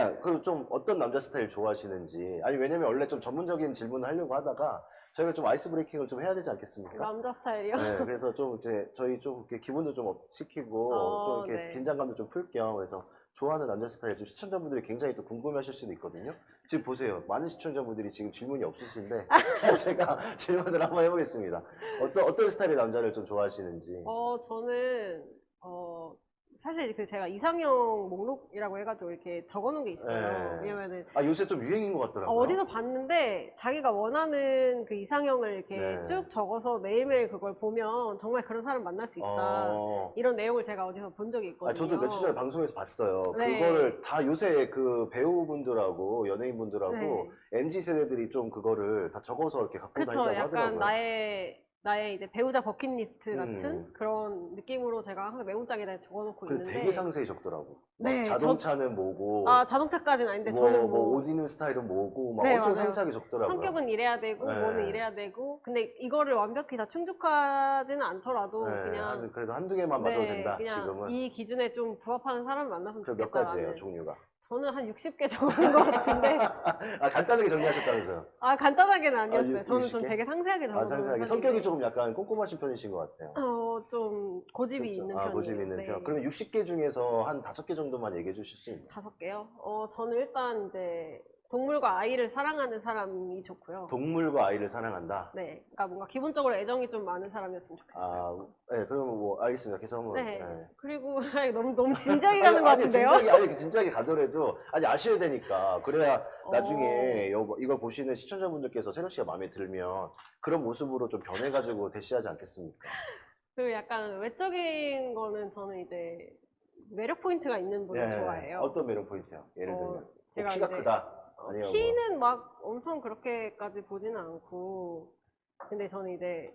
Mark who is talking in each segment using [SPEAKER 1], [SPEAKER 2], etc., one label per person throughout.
[SPEAKER 1] 그냥 그좀 어떤 남자 스타일 좋아하시는지 아니 왜냐면 원래 좀 전문적인 질문을 하려고 하다가 저희가 좀 아이스 브레이킹을 좀 해야 되지 않겠습니까?
[SPEAKER 2] 남자 스타일이요?
[SPEAKER 1] 네, 그래서 좀 이제 저희 좀 이렇게 기분도 좀 업 시키고
[SPEAKER 2] 어,
[SPEAKER 1] 좀 이렇게
[SPEAKER 2] 네.
[SPEAKER 1] 긴장감도 좀 풀 겸 그래서 좋아하는 남자 스타일 좀 시청자분들이 굉장히 또 궁금해하실 수도 있거든요. 지금 보세요, 많은 시청자분들이 지금 질문이 없으신데 제가 질문을 한번 해보겠습니다. 어떤 어떤 스타일의 남자를 좀 좋아하시는지.
[SPEAKER 2] 어, 저는, 어, 사실 그 제가 이상형 목록이라고 해가지고 이렇게 적어놓은 게 있어요.
[SPEAKER 1] 네.
[SPEAKER 2] 왜냐면은
[SPEAKER 1] 아 요새 좀 유행인 것
[SPEAKER 2] 어,
[SPEAKER 1] 같더라고요.
[SPEAKER 2] 어디서 봤는데 자기가 원하는 그 이상형을 이렇게
[SPEAKER 1] 네.
[SPEAKER 2] 쭉 적어서 매일매일 그걸 보면 정말 그런 사람 만날 수 있다.
[SPEAKER 1] 어.
[SPEAKER 2] 이런 내용을 제가 어디서 본 적이 있거든요.
[SPEAKER 1] 아, 저도 며칠 전에 방송에서 봤어요.
[SPEAKER 2] 네.
[SPEAKER 1] 그거를 다 요새 그 배우분들하고 연예인분들하고
[SPEAKER 2] 네.
[SPEAKER 1] MZ 세대들이 좀 그거를 다 적어서 이렇게 갖고
[SPEAKER 2] 그쵸.
[SPEAKER 1] 다닌다고
[SPEAKER 2] 약간
[SPEAKER 1] 하더라고요.
[SPEAKER 2] 나의, 나의 이제 배우자 버킷리스트
[SPEAKER 1] 음.
[SPEAKER 2] 같은 그런 느낌으로 제가 항상 메모장에다 적어놓고 있는데.
[SPEAKER 1] 되게 상세히 적더라고. 막
[SPEAKER 2] 네,
[SPEAKER 1] 자동차는 뭐고,
[SPEAKER 2] 아, 자동차까지는 아닌데
[SPEAKER 1] 뭐,
[SPEAKER 2] 저는
[SPEAKER 1] 뭐
[SPEAKER 2] 뭐,
[SPEAKER 1] 옷 입는 스타일은 뭐고, 막
[SPEAKER 2] 네,
[SPEAKER 1] 엄청
[SPEAKER 2] 맞아요.
[SPEAKER 1] 상세하게 적더라고요.
[SPEAKER 2] 성격은 이래야 되고
[SPEAKER 1] 네.
[SPEAKER 2] 뭐는 이래야 되고 근데 이거를 완벽히 다 충족하지는 않더라도
[SPEAKER 1] 네,
[SPEAKER 2] 그냥
[SPEAKER 1] 한- 그래도 한두 개만 맞아도
[SPEAKER 2] 네,
[SPEAKER 1] 된다,
[SPEAKER 2] 그냥
[SPEAKER 1] 지금은.
[SPEAKER 2] 이 기준에 좀 부합하는 사람을 만났으면
[SPEAKER 1] 그몇
[SPEAKER 2] 좋겠다라는
[SPEAKER 1] 가지예요, 종류가.
[SPEAKER 2] 저는 한 60개 적은 것 같은데
[SPEAKER 1] 아, 간단하게 정리하셨다면서요?
[SPEAKER 2] 아 간단하게는 아니었어요
[SPEAKER 1] 육-
[SPEAKER 2] 저는 좀
[SPEAKER 1] 60개?
[SPEAKER 2] 되게 상세하게 적은
[SPEAKER 1] 아, 상세하게. 성격이 조금 약간 꼼꼼하신 편이신 것 같아요.
[SPEAKER 2] 어 좀 고집이
[SPEAKER 1] 그렇죠.
[SPEAKER 2] 있는
[SPEAKER 1] 아,
[SPEAKER 2] 편이에요
[SPEAKER 1] 고집 있는
[SPEAKER 2] 네.
[SPEAKER 1] 편. 그러면 60개 중에서 한 5개 정도만 얘기해 주실 수 있나요?
[SPEAKER 2] 다섯 개요? 어 저는 일단 이제 동물과 아이를 사랑하는 사람이 좋고요
[SPEAKER 1] 동물과 아이를 사랑한다.
[SPEAKER 2] 네 그러니까 뭔가 기본적으로 애정이 좀 많은 사람이었으면 좋겠어요
[SPEAKER 1] 아, 네, 그러면 뭐 알겠습니다. 계속 한번.
[SPEAKER 2] 네.
[SPEAKER 1] 네.
[SPEAKER 2] 그리고 너무 너무 진지하게 가는 것
[SPEAKER 1] 아니,
[SPEAKER 2] 같은데요?
[SPEAKER 1] 진지하게, 아니, 진지하게 가더라도, 아니, 아셔야 되니까. 그래야
[SPEAKER 2] 어.
[SPEAKER 1] 나중에 요- 이걸 보시는 시청자분들께서 세령 씨가 마음에 들면 그런 모습으로 좀 변해가지고 대시하지 않겠습니까?
[SPEAKER 2] 그리고 약간 외적인 거는 저는 이제 매력 포인트가 있는 분을
[SPEAKER 1] 예,
[SPEAKER 2] 좋아해요.
[SPEAKER 1] 어떤 매력 포인트요? 예를
[SPEAKER 2] 어,
[SPEAKER 1] 들면. 뭐
[SPEAKER 2] 제가
[SPEAKER 1] 키가
[SPEAKER 2] 이제
[SPEAKER 1] 크다. 아니요. 뭐.
[SPEAKER 2] 키는 막 엄청 그렇게까지 보지는 않고 근데 저는 이제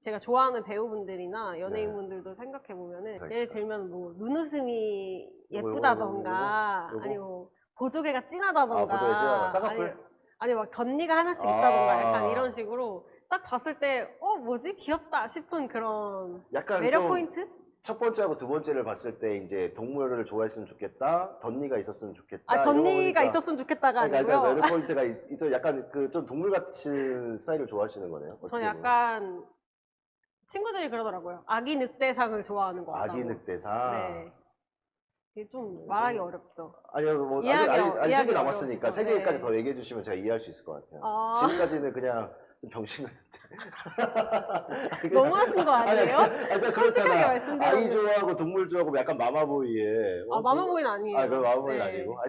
[SPEAKER 2] 제가 좋아하는 배우분들이나 연예인분들도 생각해 보면은
[SPEAKER 1] 네.
[SPEAKER 2] 예를 들면 뭐 눈웃음이 예쁘다던가
[SPEAKER 1] 요거, 요거?
[SPEAKER 2] 아니 뭐 보조개가 진하다던가
[SPEAKER 1] 아, 보조개 진하다. 쌍꺼풀?
[SPEAKER 2] 아니, 아니 막 덧니가 하나씩
[SPEAKER 1] 아.
[SPEAKER 2] 있다던가 약간 이런 식으로 딱 봤을 때 어 뭐지 귀엽다 싶은 그런
[SPEAKER 1] 약간
[SPEAKER 2] 매력
[SPEAKER 1] 좀
[SPEAKER 2] 포인트?
[SPEAKER 1] 첫 번째하고 두 번째를 봤을 때 이제 동물을 좋아했으면 좋겠다. 덧니가 있었으면 좋겠다.
[SPEAKER 2] 아 덧니가 있었으면 좋겠다가
[SPEAKER 1] 그러니까
[SPEAKER 2] 아니고요.
[SPEAKER 1] 약간 매력 포인트가 있, 있어 약간 그 좀 동물 같은 스타일을 좋아하시는 거네요. 어떻게
[SPEAKER 2] 저는
[SPEAKER 1] 보면.
[SPEAKER 2] 약간 친구들이 그러더라고요. 아기 늑대상을 좋아하는 것 같다고.
[SPEAKER 1] 아기 늑대사.
[SPEAKER 2] 네. 이게 좀 말하기 어렵죠.
[SPEAKER 1] 아니요, 뭐 아직
[SPEAKER 2] 이해하기
[SPEAKER 1] 아직,
[SPEAKER 2] 어-
[SPEAKER 1] 아직 세개
[SPEAKER 2] 이해하기
[SPEAKER 1] 남았으니까
[SPEAKER 2] 어려우시죠.
[SPEAKER 1] 세 개까지
[SPEAKER 2] 네.
[SPEAKER 1] 더 얘기해 주시면 제가 이해할 수 있을 것 같아요.
[SPEAKER 2] 아.
[SPEAKER 1] 지금까지는 그냥 좀 병신 같은데.
[SPEAKER 2] 너무 하신 거 아니에요?
[SPEAKER 1] 아니, 그러니까
[SPEAKER 2] 솔직하게
[SPEAKER 1] 그렇잖아.
[SPEAKER 2] 말씀드리면.
[SPEAKER 1] 아이 좋아하고 동물 좋아하고 약간 마마보이에.
[SPEAKER 2] 아, 마마보이는 아니에요.
[SPEAKER 1] 아, 그럼 마마보이 는
[SPEAKER 2] 네.
[SPEAKER 1] 아니고.